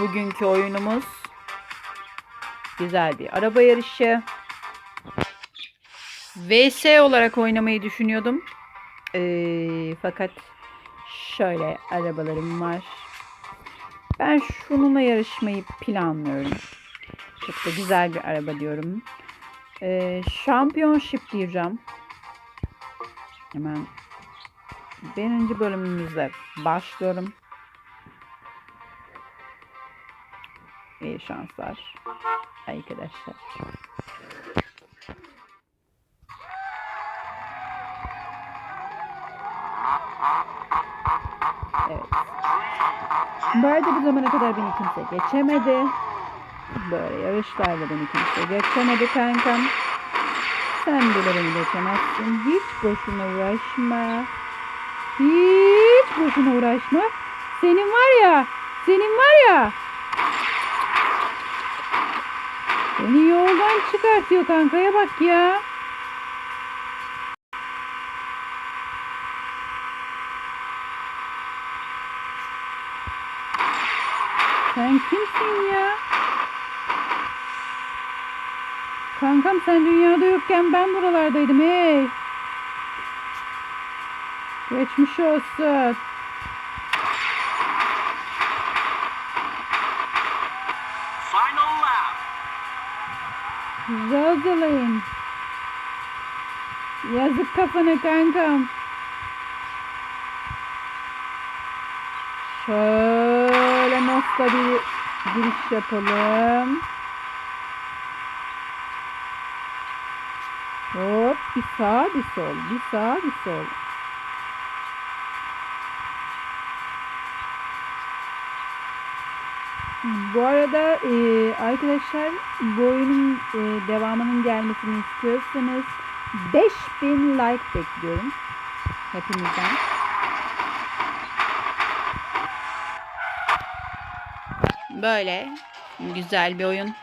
bugünkü oyunumuz güzel bir araba yarışı. VS olarak oynamayı düşünüyordum. Ee, fakat şöyle arabalarım var. Ben şununla yarışmayı planlıyorum. Çok da güzel bir araba diyorum. Ee, Championship diyeceğim. Hemen birinci bölümümüzde başlıyorum. İyi şanslar arkadaşlar. Evet. Bu bu zamana kadar beni kimse geçemedi. Böyle yarışlarda beni kimse geçemedi kankam. Sen bile beni geçemezsin. Hiç boşuna uğraşma. Hiç boşuna uğraşma. Senin var ya, senin var ya. Beni yoldan çıkartıyor kankaya bak ya. Sen kimsin ya? Kankam sen dünyada yokken ben buralardaydım hey. Geçmiş olsun. Rosalind. Yazık kafana kankam. Şöyle nasıl bir giriş yapalım. Hop bir sağ bir sol bir sağ bir sol. Bu arada e, arkadaşlar bu oyunun e, devamının gelmesini istiyorsanız 5000 like bekliyorum hepinizden. Böyle güzel bir oyun.